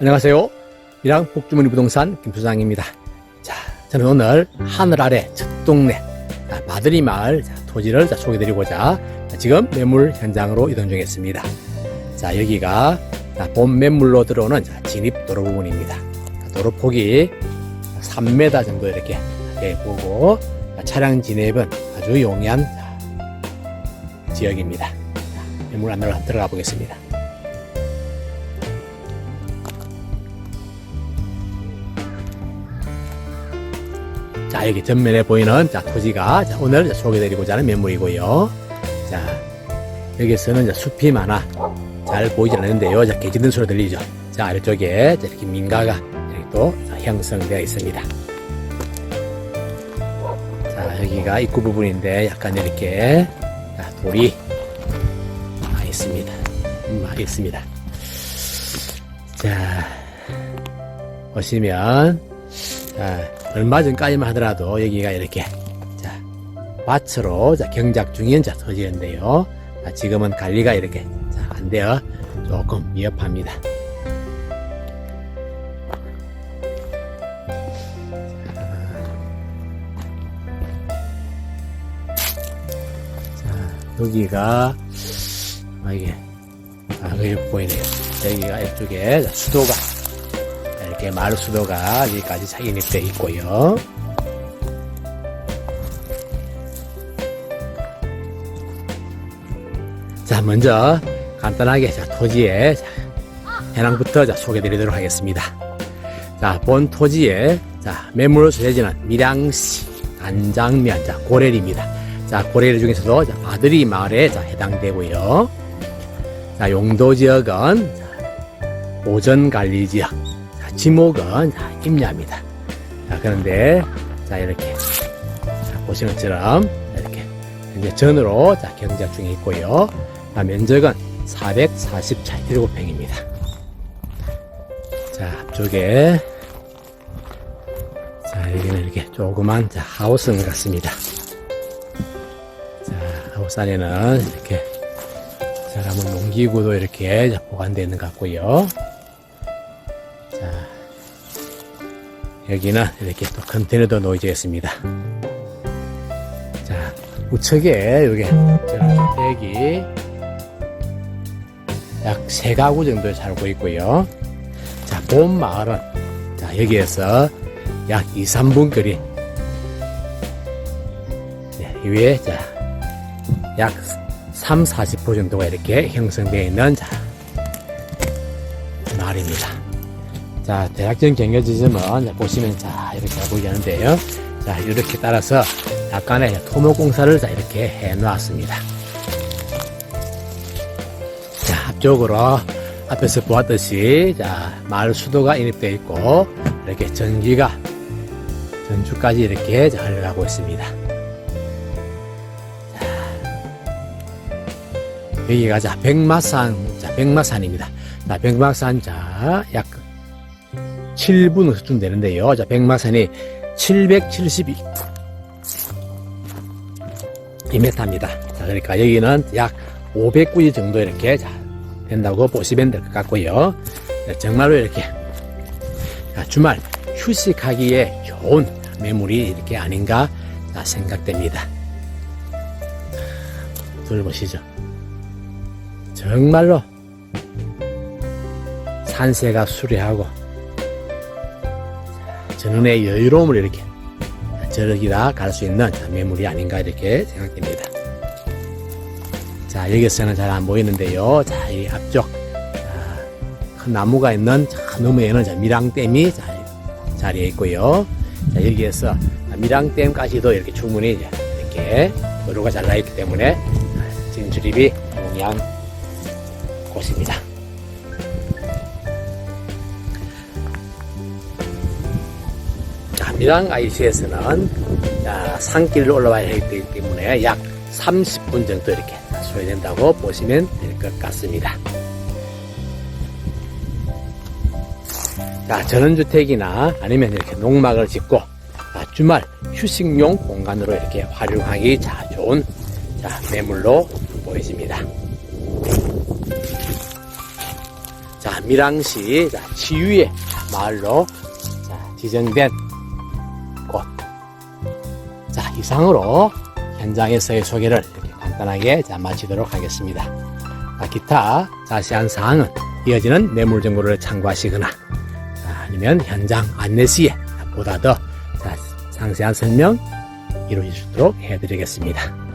안녕하세요. 이랑 복주머니 부동산 김수장입니다. 자, 저는 오늘 하늘 아래 첫 동네 아, 마드리 마을 자, 토지를 자, 소개드리고자 지금 매물 현장으로 이동 중에 있습니다. 자, 여기가 자, 본 매물로 들어오는 자, 진입 도로 부분입니다. 자, 도로 폭이 3m 정도 이렇게 돼 보고 자, 차량 진입은 아주 용이한 자, 지역입니다. 자, 매물 안으로 들어가 보겠습니다. 자, 여기 전면에 보이는 자, 토지가 자, 오늘 소개드리고자 하는 매물이고요. 자, 여기서는 이제 숲이 많아 잘 보이지 않는데요. 자, 개짖는 소리 들리죠? 자, 아래쪽에 자, 이렇게 민가가 이렇게 또 자, 형성되어 있습니다. 자, 여기가 입구 부분인데 약간 이렇게 자, 돌이 많이 있습니다. 음, 많이 있습니다. 자, 보시면 자, 얼마 전까지만 하더라도 여기가 이렇게 자, 밭으로 자, 경작 중인 자, 토지인데요. 자, 지금은 관리가 이렇게 자, 안 되어 조금 위협합니다. 자, 여기가 아, 이게 아, 여기 보이네요. 여기가 이쪽에 자, 수도가 이렇게 마루 수도가 여기까지 인입되어 있고요. 자, 먼저 간단하게 자, 토지의 자, 현황부터 자, 소개드리도록 하겠습니다. 자, 본 토지에 자, 매물로 소재지는 밀양시 단장면 자, 고래리입니다. 자, 고래리 중에서도 자, 바드리 마을에 자, 해당되고요. 자, 용도 지역은 자, 오전 관리 지역, 자, 지목은 자, 임야입니다. 자, 그런데 자, 이렇게 자, 보시는 것처럼 이렇게 현재 전으로 자, 경작 중에 있고요. 자, 면적은 447평입니다. 자, 앞쪽에 자, 여기는 이렇게 조그만 자, 하우스 같습니다. 자, 하우스 안에는 이렇게 사람은 농기구도 이렇게 자, 보관되어 있는 것 같고요. 여기는 이렇게 또 컨테이너도 놓여져 있습니다. 자, 우측에 여기 주택이 약세 가구 정도 살고 있고요. 자, 본 마을은 자, 여기에서 약 2, 3분 거리. 네, 이 위에 자, 약 3, 40% 정도가 이렇게 형성되어 있는 자, 마을입니다. 자, 대략적인 경계 지점은 보시면 자, 이렇게 보이는데요. 자, 이렇게 따라서 약간의 토목 공사를 자, 이렇게 해 놨습니다. 자, 앞쪽으로 앞에서 보았듯이 자, 마을 수도가 인입되어 있고 이렇게 전기가 전주까지 이렇게 자, 흘러가고 있습니다. 여기가 자 백마산 자 백마산입니다. 자 백마산 자 약 7분쯤 되는데요. 자 백마산이 772 2m입니다. 자 그러니까 여기는 약 500구지 정도 이렇게 자 된다고 보시면 될 것 같고요. 자, 정말로 이렇게 자, 주말 휴식하기에 좋은 매물이 이렇게 아닌가 자, 생각됩니다. 둘보시죠. 정말로 산세가 수려하고 전원의 여유로움을 이렇게 저러기다 갈수 있는 매물이 아닌가 이렇게 생각됩니다. 자 여기서는 잘 안 보이는데요. 자 이 앞쪽 자, 큰 나무가 있는 저 너머에는 자, 자, 자리에 있고요. 자 여기에서 밀양댐까지도 이렇게 충분히 이렇게 도로가 잘 나 있기 때문에 진출입이 용이한 곳입니다. 자, 밀양 IC에서는 산길로 올라와야 하기 때문에 약 30분 정도 이렇게 소요된다고 보시면 될 것 같습니다. 자, 전원주택이나 아니면 이렇게 농막을 짓고 아, 주말 휴식용 공간으로 이렇게 활용하기 자 좋은 자, 매물로 보여집니다. 자, 밀양시 자, 치유의 마을로 자, 지정된 이상으로 현장에서의 소개를 간단하게 자, 마치도록 하겠습니다. 자, 기타 자세한 사항은 이어지는 매물 정보를 참고하시거나 자, 아니면 현장 안내 시에 보다 더 자, 상세한 설명 이루어질 수 있도록 해드리겠습니다.